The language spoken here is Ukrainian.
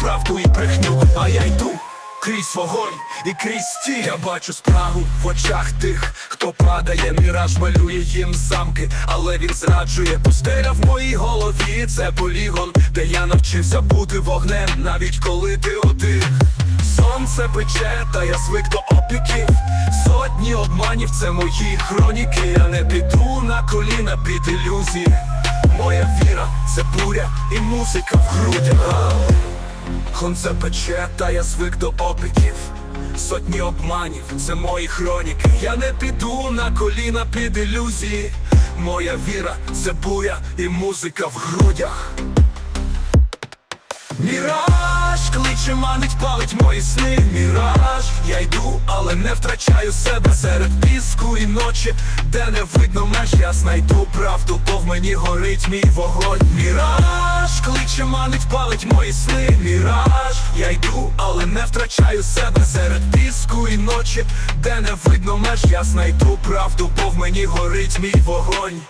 правду і брехню, а я йду крізь вогонь і крізь стіль Я бачу спрагу в очах тих, хто падає, міраж малює їм замки, але він зраджує пустеля в моїй голові. Це полігон, де я навчився бути вогнем, навіть коли ти один. Сонце пече, та я звик до опіків. Сотні обманів, це мої хроніки. Я не піду на коліна під ілюзії. Моя віра це буря і музика в грудях. Сонце пече, та я звик до опіків. Сотні обманів, це мої хроніки. Я не піду на коліна під ілюзії. Моя віра це буря і музика в грудях. Міраж кличе, манить, палить мої сни. Міраж, я йду, але не втрачаю себе серед піску і ночі, де не видно меж, я знайду правду, бо в мені горить мій вогонь. Міраж, манить, палить мої сни. Міраж, я йду, але не втрачаю себе серед піску і ночі, де не видно меж, я знайду правду, бо в мені горить мій вогонь.